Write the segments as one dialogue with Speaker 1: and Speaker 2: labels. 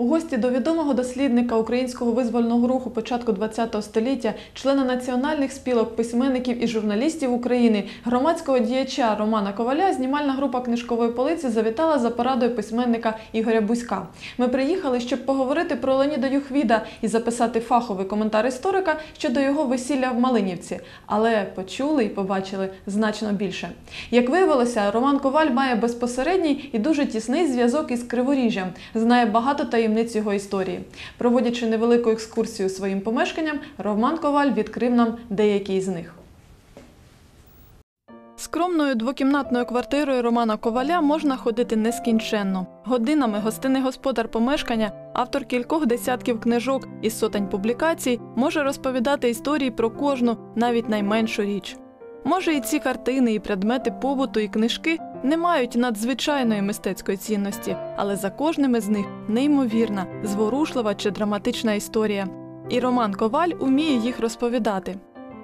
Speaker 1: У гості до відомого дослідника українського визвольного руху початку ХХ століття, члена національних спілок письменників і журналістів України, громадського діяча Романа Коваля, знімальна група книжкової полиці завітала за порадою письменника Ігоря Бузька. Ми приїхали, щоб поговорити про Леоніда Юхвіда і записати фаховий коментар історика щодо його весілля в Малинівці. Але почули і побачили значно більше. Як виявилося, Роман Коваль має безпосередній і дуже тісний зв'язок із Криворіжжям, знає багато таємниць його історії. Проводячи невелику екскурсію своїм помешканням, Роман Коваль відкрив нам деякі з них. Скромною двокімнатною квартирою Романа Коваля можна ходити нескінченно. Годинами гостинний господар помешкання, автор кількох десятків книжок і сотень публікацій, може розповідати історії про кожну, навіть найменшу річ. Може, і ці картини, і предмети побуту, і книжки не мають надзвичайної мистецької цінності, але за кожним із них неймовірна, зворушлива чи драматична історія. І Роман Коваль уміє їх розповідати.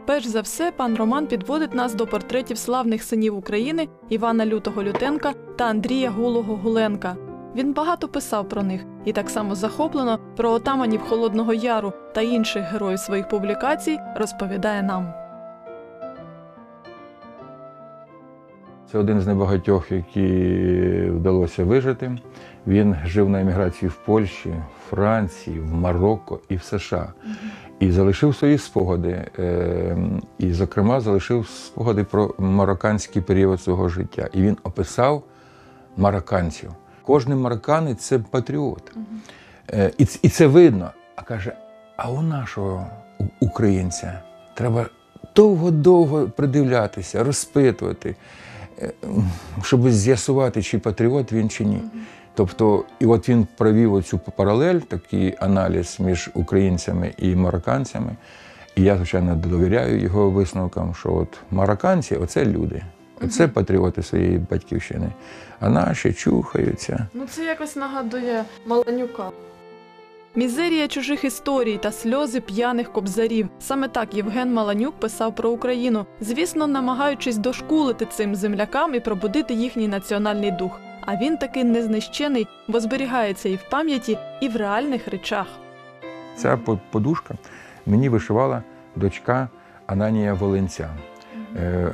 Speaker 1: Перш за все, пан Роман підводить нас до портретів славних синів України Івана Лютого Лютенка та Андрія Гулого Гуленка. Він багато писав про них і так само захоплено про отаманів Холодного Яру та інших героїв своїх публікацій розповідає нам.
Speaker 2: Це один з небагатьох, які вдалося вижити. Він жив на еміграції в Польщі, в Франції, в Марокко і в США. І залишив свої спогади. е, І, зокрема, залишив спогади про марокканський період свого життя. І він описав марокканців. Кожен марокканець це патріот. Е, І, це видно. А каже: а у нашого українця треба довго-довго придивлятися, розпитувати, щоб з'ясувати, чи патріот він чи ні. Тобто, і от він провів оцю паралель, такий аналіз між українцями і марокканцями. І я, звичайно, довіряю його висновкам, що от марокканці оце люди, оце патріоти своєї батьківщини. А наші чухаються.
Speaker 1: Ну, це якось нагадує Маланюка. Мізерія чужих історій та сльози п'яних кобзарів. Саме так Євген Маланюк писав про Україну, звісно, намагаючись дошкулити цим землякам і пробудити їхній національний дух. А він таки незнищений, бо зберігається і в пам'яті, і в реальних речах.
Speaker 2: Ця по- подушка мені вишивала дочка Ананія Волинця, е,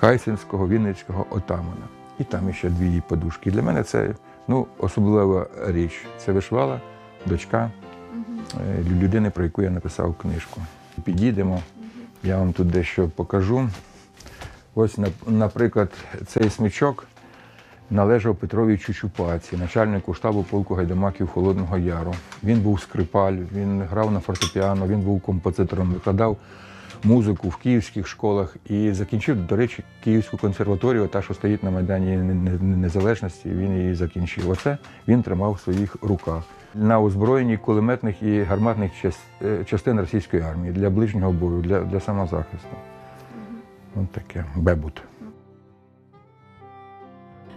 Speaker 2: Хайсинського вінницького отамана. І там ще дві її подушки. Для мене це ну, особлива річ. Це вишивала дочка е, людини, про яку я написав книжку. Підійдемо, я вам тут дещо покажу. Ось, наприклад, цей смичок належав Петрові Чучупаці, начальнику штабу полку гайдамаків Холодного Яру. Він був скрипаль, він грав на фортепіано, він був композитором, викладав музику в київських школах і закінчив, до речі, Київську консерваторію, та, що стоїть на Майдані Не- Не- Незалежності, він її закінчив. Оце він тримав в своїх руках. На озброєнні кулеметних і гарматних е, частин російської армії для ближнього бою, для, для самозахисту. Ось таке бебут.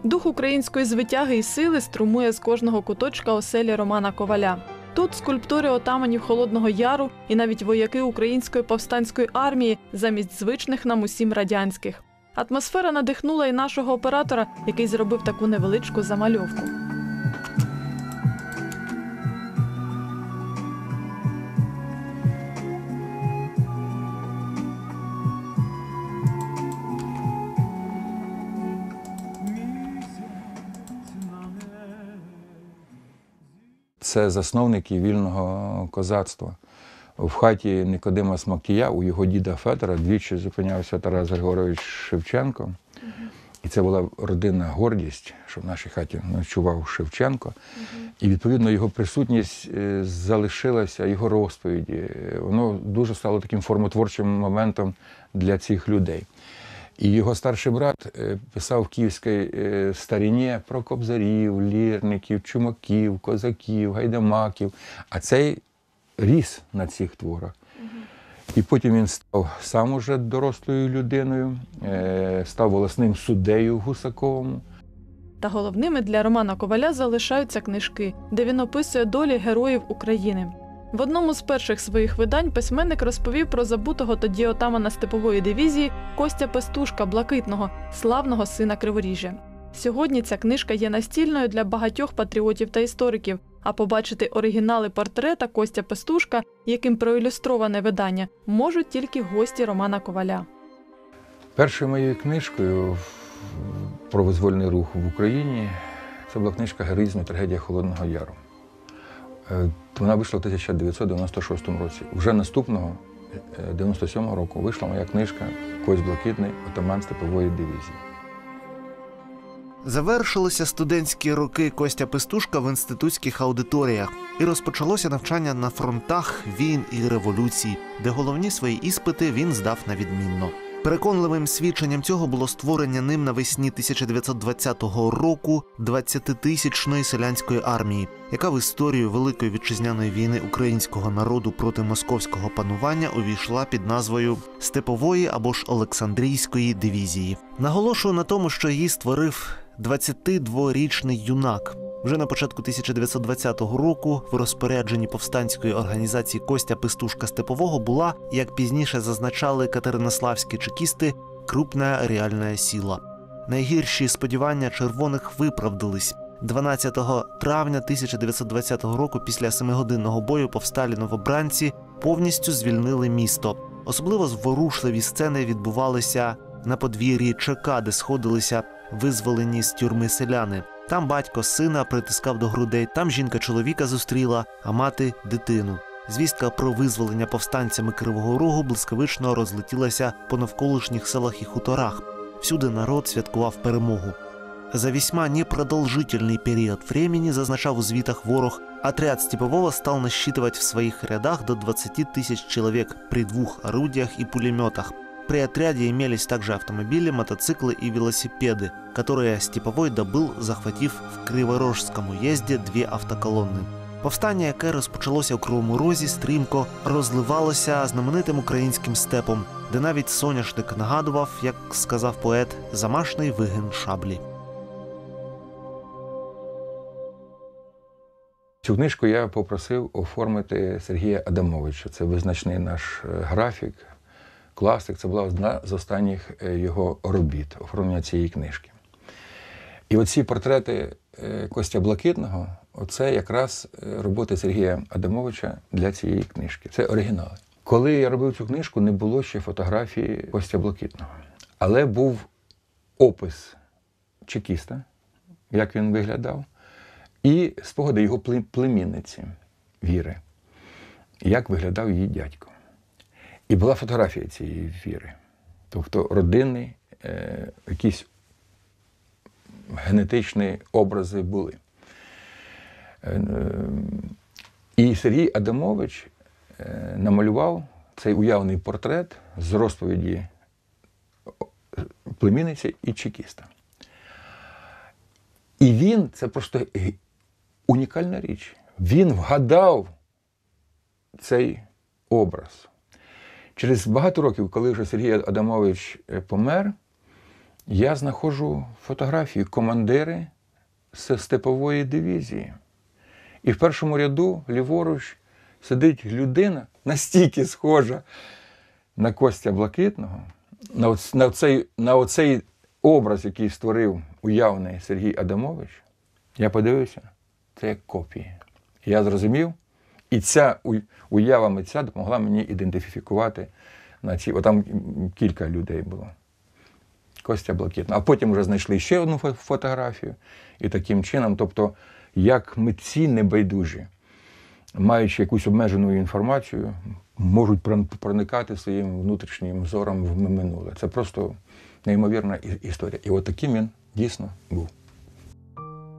Speaker 1: Дух української звитяги і сили струмує з кожного куточка оселі Романа Коваля. Тут скульптури отаманів Холодного Яру і навіть вояки української повстанської армії замість звичних нам усім радянських. Атмосфера надихнула і нашого оператора, який зробив таку невеличку замальовку.
Speaker 2: Це засновники вільного козацтва. В хаті Никодима Смокія у його діда Федора двічі зупинявся Тарас Григорович Шевченко. І це була родинна гордість, що в нашій хаті ночував Шевченко. І відповідно його присутність е, залишилася, його розповіді. Е, Воно дуже стало таким формотворчим моментом для цих людей. І його старший брат е, писав в київській е, старіні про кобзарів, лірників, чумаків, козаків, гайдамаків. А цей ріс на цих творах. І потім він став сам уже дорослою людиною, е, став волосним суддею Гусаковому.
Speaker 1: Та головними для Романа Коваля залишаються книжки, де він описує долі героїв України. В одному з перших своїх видань письменник розповів про забутого тоді отамана степової дивізії Костя Пестушка Блакитного, славного сина Криворіжжя. Сьогодні ця книжка є настільною для багатьох патріотів та істориків, А побачити оригінали портрета Костя Пестушка, яким проілюстроване видання, можуть тільки гості Романа Коваля.
Speaker 2: Першою моєю книжкою про визвольний рух в Україні це була книжка Героїзм і трагедія Холодного Яру. Е, Вона вийшла в 1996 році. Вже наступного, е, 97-го року, вийшла моя книжка Кость Блакитний отаман степової дивізії.
Speaker 3: Завершилися студентські роки Костя Пестушка в інститутських аудиторіях, і розпочалося навчання на фронтах війн і революцій, де головні свої іспити він здав на відмінно. Переконливим свідченням цього було створення ним навесні 1920 року 20-тисячної селянської армії, яка в історію Великої вітчизняної війни українського народу проти московського панування увійшла під назвою Степової або ж Олександрійської дивізії. Наголошую на тому, що її створив 22-річний юнак. Вже на початку 1920 року в розпорядженні повстанської організації Костя Пестушка Степового була, як пізніше зазначали катеринославські чекісти, крупна реальна сила. Найгірші сподівання червоних виправдались. 12 травня 1920 року, після семигодинного бою, повсталі новобранці повністю звільнили місто. Особливо зворушливі сцени відбувалися на подвір'ї ЧК, де сходилися визволені з тюрми селяни. Там батько сина притискав до грудей, там жінка чоловіка зустріла, а мати дитину. Звістка про визволення повстанцями Кривого Рогу блискавично розлетілася по навколишніх селах і хуторах. Всюди народ святкував перемогу. За весьма непродолжительный период времени, зазначав у звитах ворог, отряд Степового стал насчитывать в своих рядах до 20 тысяч человек при двух орудиях и пулеметах. При отряде имелись также автомобили, мотоциклы и велосипеды, которые Степовой добыл, захватив в Криворожському уїзді дві автоколонни. Повстання, яке розпочалося у Кривому Розі, стрімко розливалося знаменитим українським степом, де навіть соняшник нагадував, як сказав поет, замашний вигин шаблі.
Speaker 2: Цю книжку я попросив оформити Сергія Адамовича. Це визначний наш е, графік, класик. Це була одна з останніх е, його робіт оформлення цієї книжки. І оці портрети е, Костя Блакитного оце якраз е, роботи Сергія Адамовича для цієї книжки. Це оригінали. Коли я робив цю книжку, не було ще фотографії Костя Блакитного, але був опис чекіста, як він виглядав і спогади його племінниці Віри, як виглядав її дядько. І була фотографія цієї віри. Тобто родинний, е, якісь генетичні образи були. Е, е, І Сергій Адамович е, намалював цей уявний портрет з розповіді племінниці і чекіста. І він це просто унікальна річ. Він вгадав цей образ. Через багато років, коли вже Сергій Адамович е, помер, я знаходжу фотографію командири степової дивізії. І в першому ряду ліворуч сидить людина настільки схожа на Костя Блакитного, на, оц, на, оцей, на оцей образ, який створив уявний Сергій Адамович, я подивився, це як копії. Я зрозумів, і ця уява митця допомогла мені ідентифікувати на ці. Отам кілька людей було. Костя Блакитна. А потім вже знайшли ще одну фотографію. І таким чином, тобто, як митці небайдужі, маючи якусь обмежену інформацію, можуть проникати своїм внутрішнім зором в минуле. Це просто неймовірна історія. І от таким він дійсно був.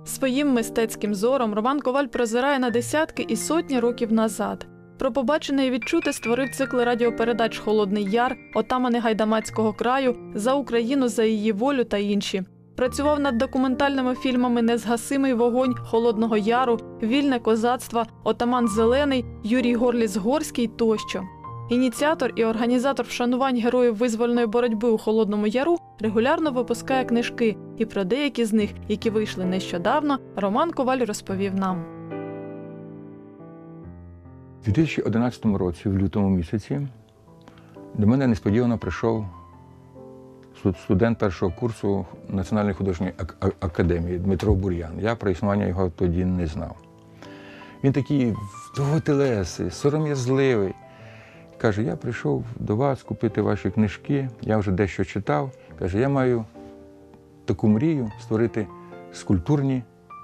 Speaker 1: Своїм мистецьким зором Роман Коваль прозирає на десятки і сотні років назад. Про побачене і відчуте створив цикли радіопередач Холодний Яр, Отамани Гайдамацького краю, за Україну, за її волю та інші. Працював над документальними фільмами Незгасимий вогонь Холодного Яру, Вільне козацтво, Отаман Зелений, Юрій Горліс Горський тощо. Ініціатор і організатор вшанувань героїв визвольної боротьби у Холодному Яру регулярно випускає книжки, і про деякі з них, які вийшли нещодавно, Роман Коваль розповів нам.
Speaker 2: У 2011 році, в лютому місяці, до мене несподівано прийшов студент першого курсу Національної художньої академії Дмитро Бур'ян. Я про існування його тоді не знав. Він такий довготелесий, сором'язливий. Каже, я прийшов до вас купити ваші книжки, я вже дещо читав. Каже, я маю таку мрію створити скульптурні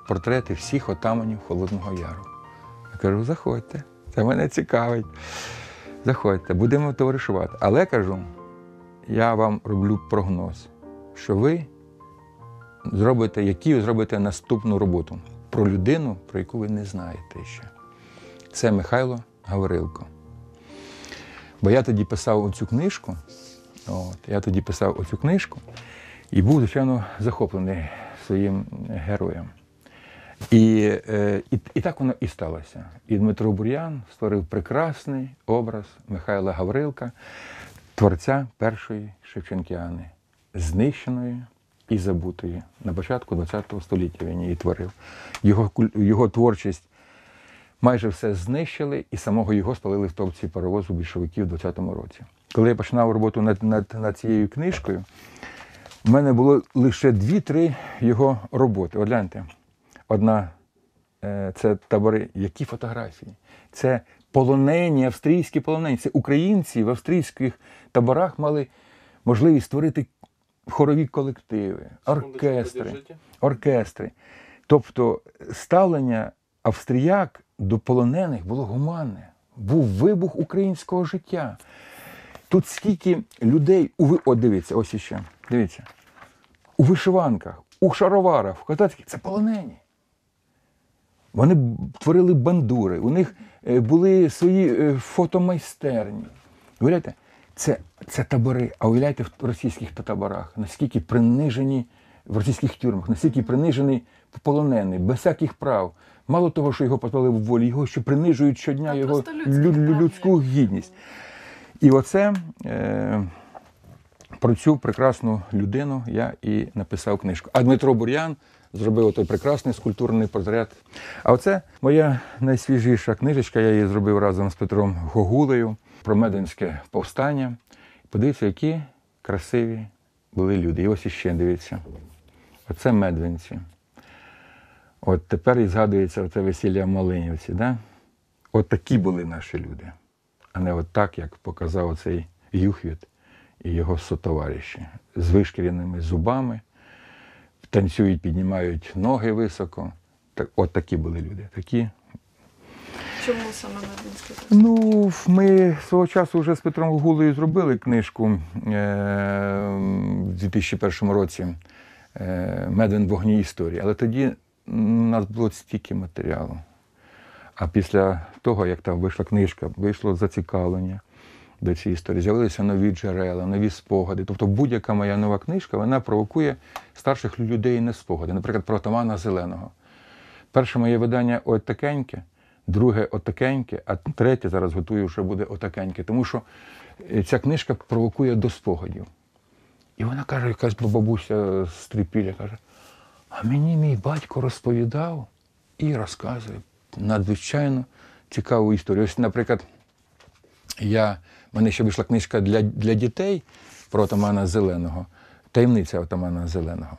Speaker 2: портрети всіх отаманів Холодного Яру. Я кажу, заходьте, це мене цікавить. Заходьте, будемо товаришувати. Але кажу, я вам роблю прогноз, що ви зробите, які зробите наступну роботу про людину, про яку ви не знаєте ще. Це Михайло Гаврилко. Бо я тоді писав оцю книжку, от, я тоді писав оцю книжку і був, звичайно, захоплений своїм героєм. І, е, і, і так воно і сталося. І Дмитро Бур'ян створив прекрасний образ Михайла Гаврилка, творця першої Шевченкіани, знищеної і забутої. На початку ХХ століття він її творив. Його, його творчість майже все знищили, і самого його спалили в топці паровозу більшовиків у 20-му році. Коли я починав роботу над, над, над цією книжкою, у мене було лише дві-три його роботи. От гляньте, одна е, це табори, які фотографії? Це полонені, австрійські полонені. Це українці в австрійських таборах мали можливість створити хорові колективи, оркестри оркестри. Тобто ставлення австріяк до полонених було гуманне. Був вибух українського життя. Тут скільки людей у. От дивіться, ось іще. Дивіться. У вишиванках, у шароварах, в катацьких це полонені. Вони творили бандури, у них е, були свої е, фотомайстерні. Уявляєте, це, це табори. А уявляєте в російських таборах, наскільки принижені в російських тюрмах, наскільки принижений полонений, без всяких прав. Мало того, що його позбавили в волі, його ще принижують щодня його людську гідність. І оце е, про цю прекрасну людину я і написав книжку. А Дмитро Бур'ян зробив той прекрасний скульптурний портрет. А оце моя найсвіжіша книжечка, я її зробив разом з Петром Гогулею про Медвинське повстання. Подивіться, які красиві були люди. І ось іще дивіться. Оце медвинці. От тепер і згадується оце весілля в Малинівці. Да? От такі були наші люди, а не от так, як показав оцей Юхвіт і його сотовариші з вишкіреними зубами, танцюють, піднімають ноги високо. Так, от такі були люди. Такі.
Speaker 1: Чому саме Медвинський?
Speaker 2: Ну, ми свого часу вже з Петром Гугулею зробили книжку е- в 2001 році е- Медвин вогні історії. Але тоді у нас було стільки матеріалу. А після того, як там вийшла книжка, вийшло зацікавлення до цієї історії, з'явилися нові джерела, нові спогади. Тобто будь-яка моя нова книжка вона провокує старших людей на спогади. Наприклад, про Атамана Зеленого. Перше моє видання от такеньке, друге отакеньке, а третє зараз готую, вже буде отакеньке. Тому що е, ця книжка провокує до спогадів. І вона каже, якась бабуся з каже: а мені мій батько розповідав і розказує надзвичайно цікаву історію. Ось, наприклад, я, в мене ще вийшла книжка для, для дітей про отамана Зеленого, таємниця отамана Зеленого.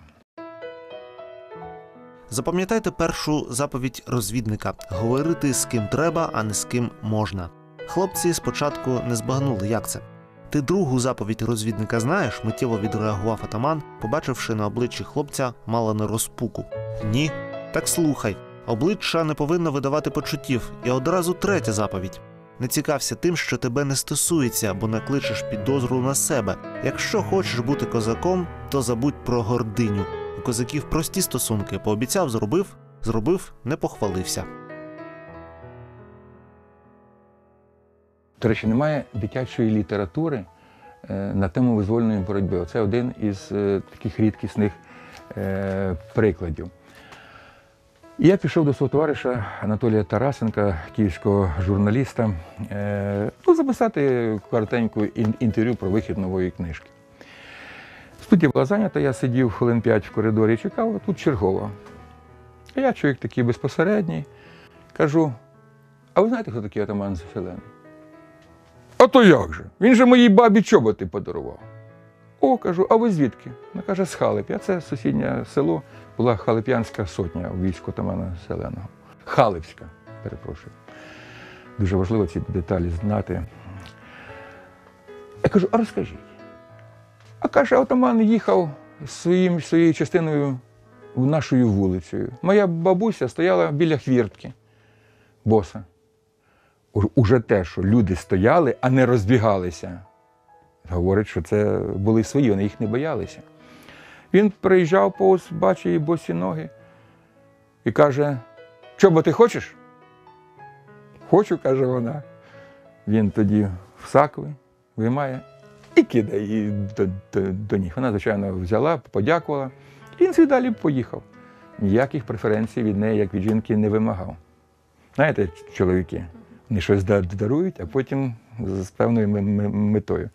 Speaker 3: Запам'ятайте першу заповідь розвідника говорити з ким треба, а не з ким можна. Хлопці спочатку не збагнули, як це. Ти другу заповідь розвідника знаєш, миттєво відреагував атаман, побачивши на обличчі хлопця мало не розпуку. Ні. Так слухай, обличчя не повинно видавати почуттів, і одразу третя заповідь. Не цікався тим, що тебе не стосується, або накличеш підозру на себе. Якщо хочеш бути козаком, то забудь про гординю. У козаків прості стосунки. Пообіцяв, зробив, зробив, не похвалився.
Speaker 2: До речі, немає дитячої літератури е, на тему визвольної боротьби. Це один із е, таких рідкісних е, прикладів. І я пішов до свого товариша Анатолія Тарасенка, київського журналіста, ну, записати коротеньку інтерв'ю про вихід нової книжки. Студія була зайнята, я сидів хвилин п'ять в коридорі і чекав, а тут чергово. А я чоловік такий безпосередній, кажу: а ви знаєте, хто такий атаман Зелений? А то як же? Він же моїй бабі чоботи подарував. О, кажу, а ви звідки? Вона каже, з Халип'я. Це сусіднє село, була Халип'янська сотня у війську Тамана Зеленого. Халипська. перепрошую. Дуже важливо ці деталі знати. Я кажу, а розкажіть. А каже, отаман їхав своїм, своєю частиною нашою вулицею. Моя бабуся стояла біля хвіртки, боса. Уже те, що люди стояли, а не розбігалися. Говорить, що це були свої, вони їх не боялися. Він приїжджав повз, бачить її босі ноги і каже: Чоботи ти хочеш? Хочу, каже вона. Він тоді в сакви виймає і кидає її до, до, до ніг. Вона, звичайно, взяла, подякувала, і він далі поїхав. Ніяких преференцій від неї, як від жінки, не вимагав. Знаєте, чоловіки, вони щось дарують, а потім з певною ме- ме- метою.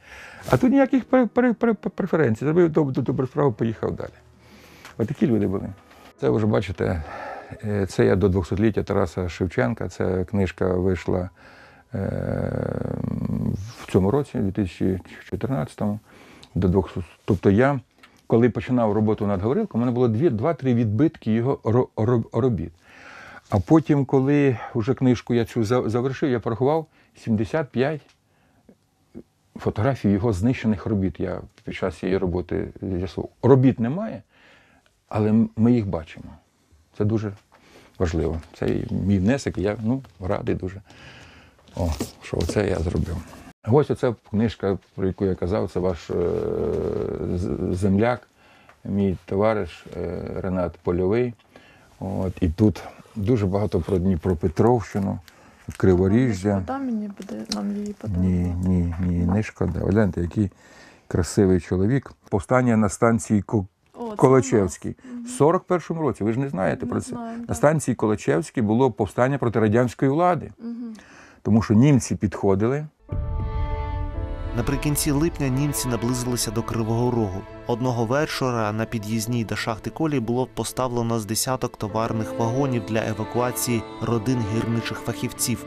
Speaker 2: А тут ніяких пре- пре- пре- преференцій. Зробив доб- добру справу, поїхав далі. Отакі люди були. Це вже бачите, е, це я до 200-ліття Тараса Шевченка. Це книжка вийшла е, в цьому році, 2014-му, до 200. Тобто я, коли починав роботу над Гаврилком, у мене було дві- два-три відбитки його ро- ро- робіт. А потім, коли вже книжку я цю завершив, я порахував 75 фотографій його знищених робіт. Я під час цієї роботи з'ясував. Робіт немає, але ми їх бачимо. Це дуже важливо. Це мій внесок, і я ну, радий дуже. О, що оце я зробив. Ось оця книжка, про яку я казав, це ваш е, земляк, мій товариш е, Ренат Польовий. От, і тут дуже багато про Дніпропетровщину, Криворіжжя.
Speaker 1: Там мені буде нам її
Speaker 2: Ні, ні, ні, не шкода. Гляньте, який красивий чоловік. Повстання на станції Ко- Колочевській. В 41-му році, ви ж не знаєте про це. На станції Колочевській було повстання проти радянської влади, тому що німці підходили.
Speaker 3: Наприкінці липня німці наблизилися до Кривого Рогу. Одного вечора на під'їзній до шахти колії було поставлено з десяток товарних вагонів для евакуації родин гірничих фахівців.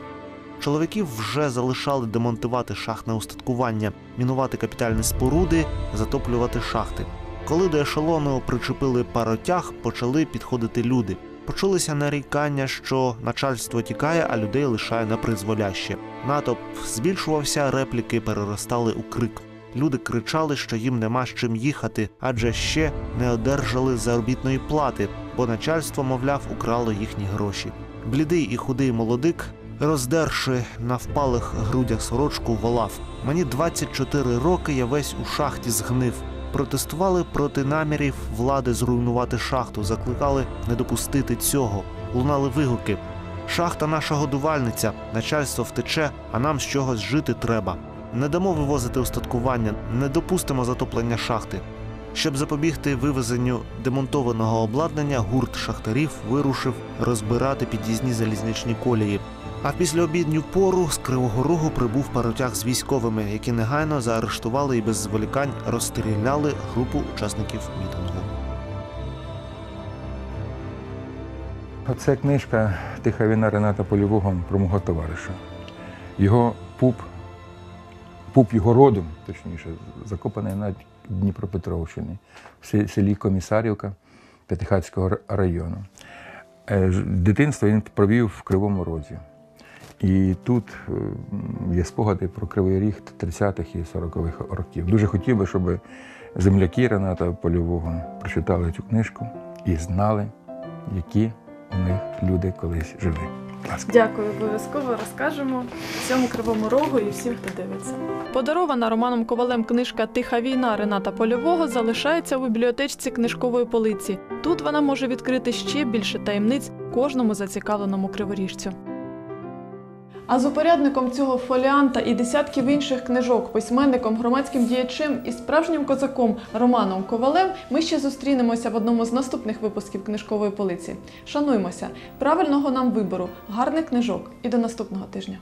Speaker 3: Чоловіків вже залишали демонтувати шахтне устаткування, мінувати капітальні споруди, затоплювати шахти. Коли до ешелону причепили паротяг, почали підходити люди. Почулися нарікання, що начальство тікає, а людей лишає на призволяще. Натовп збільшувався, репліки переростали у крик. Люди кричали, що їм нема з чим їхати, адже ще не одержали заробітної плати, бо начальство, мовляв, украло їхні гроші. Блідий і худий молодик, роздерши на впалих грудях сорочку, волав: Мені 24 роки, я весь у шахті згнив. Протестували проти намірів влади зруйнувати шахту, закликали не допустити цього. Лунали вигуки. Шахта наша годувальниця, начальство втече, а нам з чогось жити треба. Не дамо вивозити устаткування, не допустимо затоплення шахти. Щоб запобігти вивезенню демонтованого обладнання, гурт шахтарів вирушив розбирати під'їзні залізничні колії. А в післяобідню пору з Кривого Рогу прибув паротяг з військовими, які негайно заарештували і без зволікань розстріляли групу учасників мітингу.
Speaker 2: Оце книжка Тиха війна Рената Польового про мого товариша. Його пуп, пуп його родом, точніше, закопаний на Дніпропетровщині, в селі Комісарівка П'ятихатського району. Е, Дитинство він провів в Кривому Розі. І тут е, є спогади про Кривий Ріг 30-х і 40-х років. Дуже хотів би, щоб земляки Рената Польового прочитали цю книжку і знали, які у них люди колись жили.
Speaker 1: Дякую, обов'язково розкажемо всьому кривому рогу і всім, хто дивиться. Подарована Романом Ковалем книжка Тиха війна Рената Польового залишається у бібліотечці книжкової полиці. Тут вона може відкрити ще більше таємниць кожному зацікавленому криворіжцю. А з упорядником цього фоліанта і десятків інших книжок, письменником, громадським діячем і справжнім козаком Романом Ковалем ми ще зустрінемося в одному з наступних випусків книжкової полиці. Шануймося, правильного нам вибору, гарних книжок і до наступного тижня.